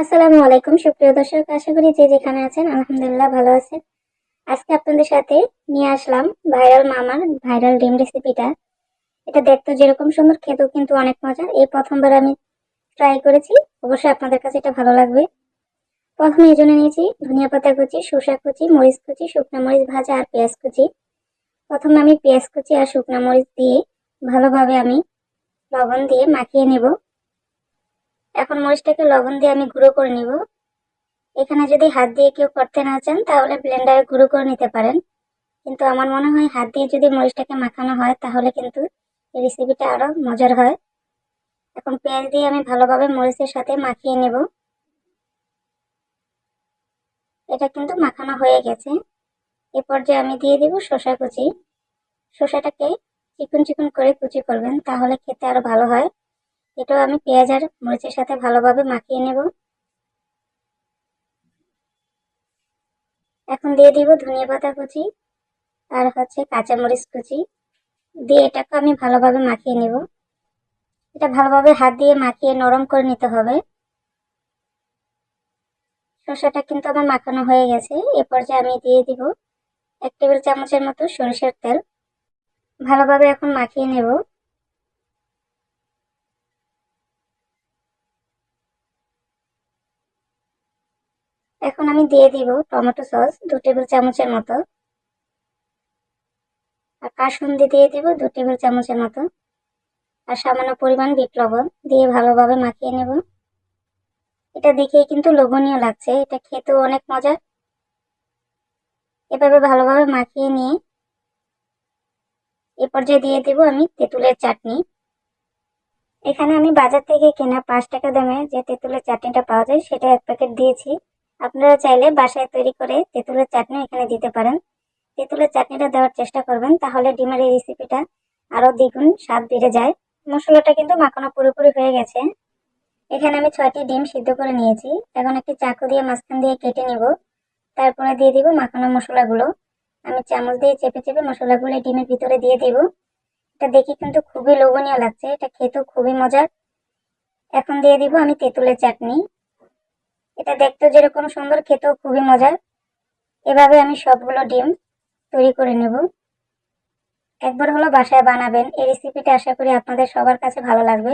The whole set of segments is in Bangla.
আসসালামু আলাইকুম, সুপ্রিয় দর্শক। আশা করি যে যেখানে আছেন, আলহামদুলিল্লাহ ভালো আছেন। আজকে আপনাদের সাথে নিয়ে আসলাম ভাইরাল মামার ভাইরাল ডিম রেসিপিটা। এটা দেখতে যেরকম সুন্দর, খেতেও কিন্তু অনেক মজা এই প্রথমবার আমি ট্রাই করেছি। অবশ্যই আপনাদের কাছে এটা ভালো লাগবে। প্রথমে এই জন্য নিয়েছি ধনিয়া পাতা কুচি, শসা কুচি, মরিচ কুচি, শুকনো মরিচ ভাজা আর পেঁয়াজ কুচি। প্রথমে আমি পেঁয়াজ কুচি আর শুকনো মরিচ দিয়ে ভালোভাবে আমি লবণ দিয়ে মাখিয়ে নেব। এখন মরিচটাকে লবণ দিয়ে আমি গুঁড়ো করে নিব। এখানে যদি হাত দিয়ে কেউ করতে না চান, তাহলে ব্লেন্ডারে গুঁড়ো করে নিতে পারেন। কিন্তু আমার মনে হয় হাত দিয়ে যদি মরিচটাকে মাখানো হয়, তাহলে কিন্তু এই রেসিপিটা আরও মজার হয়। এখন পেঁয়াজ দিয়ে আমি ভালোভাবে মরিচের সাথে মাখিয়ে নেব। এটা কিন্তু মাখানো হয়ে গেছে। এ পর্যায়ে আমি দিয়ে দিব শসা কুচি। শসাটাকে চিকন চিকন করে কুচি করবেন, তাহলে খেতে আরও ভালো হয়। এটাও আমি পেঁয়াজ আর মরিচের সাথে ভালোভাবে মাখিয়ে নেব। এখন দিয়ে দিব ধনিয়া পাতা কুচি আর হচ্ছে কাঁচামরিচ কুচি। দিয়ে এটাকে আমি ভালোভাবে মাখিয়ে নেব। এটা ভালোভাবে হাত দিয়ে মাখিয়ে নরম করে নিতে হবে। শসাটা কিন্তু আমার মাখানো হয়ে গেছে। এ পর্যায়ে আমি দিয়ে দিব এক টেবিল চামচের মতো সরিষার তেল। ভালোভাবে এখন মাখিয়ে নেব। এখন আমি দিয়ে দিব টমেটো সস, দু টেবিল চামচের মতো। আর কাসুন্দি দিয়ে দিব দু টেবিল চামচের মতো। আর সামান্য পরিমাণ বিট লবণ দিয়ে ভালোভাবে মাখিয়ে নেব। এটা দেখেই কিন্তু লোভনীয় লাগছে, এটা খেতেও অনেক মজার। এভাবে ভালোভাবে মাখিয়ে নিয়ে এ পর্যায়ে দিয়ে দেব আমি তেঁতুলের চাটনি। এখানে আমি বাজার থেকে কেনা পাঁচ টাকা দামে যে তেঁতুলের চাটনিটা পাওয়া যায়, সেটা এক প্যাকেট দিয়েছি। আপনারা চাইলে বাসায় তৈরি করে তেঁতুলের চাটনি এখানে দিতে পারেন। তেঁতুলের চাটনিটা দেওয়ার চেষ্টা করবেন, তাহলে ডিমের এই রেসিপিটা আরও দ্বিগুণ স্বাদ বেড়ে যায়। মশলাটা কিন্তু মাখানো পুরোপুরি হয়ে গেছে। এখানে আমি ছয়টি ডিম সিদ্ধ করে নিয়েছি। এখন একটি চাকু দিয়ে মাঝখান দিয়ে কেটে নিব। তারপরে দিয়ে দিব মাখানো মশলাগুলো। আমি চামচ দিয়ে চেপে চেপে মশলাগুলো ডিমের ভিতরে দিয়ে দিব। এটা দেখে কিন্তু খুবই লোভনীয় লাগছে। এটা খেতেও খুবই মজার। এখন দিয়ে দিব আমি তেঁতুলের চাটনি। এটা দেখতে যেরকম সুন্দর, খেতেও খুবই মজার। এভাবে আমি সবগুলো ডিম তৈরি করে নেব। একবার হলো বাসায় বানাবেন। এই রেসিপিটা আশা করি আপনাদের সবার কাছে ভালো লাগবে।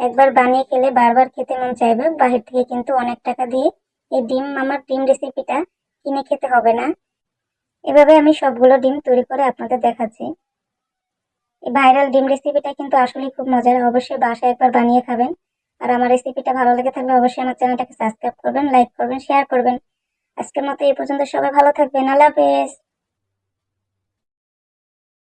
একবার বানিয়ে খেলে বারবার খেতে মন চাইবে। বাহির থেকে কিন্তু অনেক টাকা দিয়ে এই ডিম, আমার ডিম রেসিপিটা কিনে খেতে হবে না। এভাবে আমি সবগুলো ডিম তৈরি করে আপনাদের দেখাচ্ছি। এই ভাইরাল ডিম রেসিপিটা কিন্তু আসলেই খুব মজার। অবশ্যই বাসায় একবার বানিয়ে খাবেন। আর আমার রেসিপিটা ভালো লেগে থাকলে অবশ্যই আমার চ্যানেলটাকে সাবস্ক্রাইব করবেন লাইক করবেন শেয়ার করবেন। আজকের মতো এই পর্যন্ত সবাই ভালো থাকবেন, আল্লাহ হাফেজ।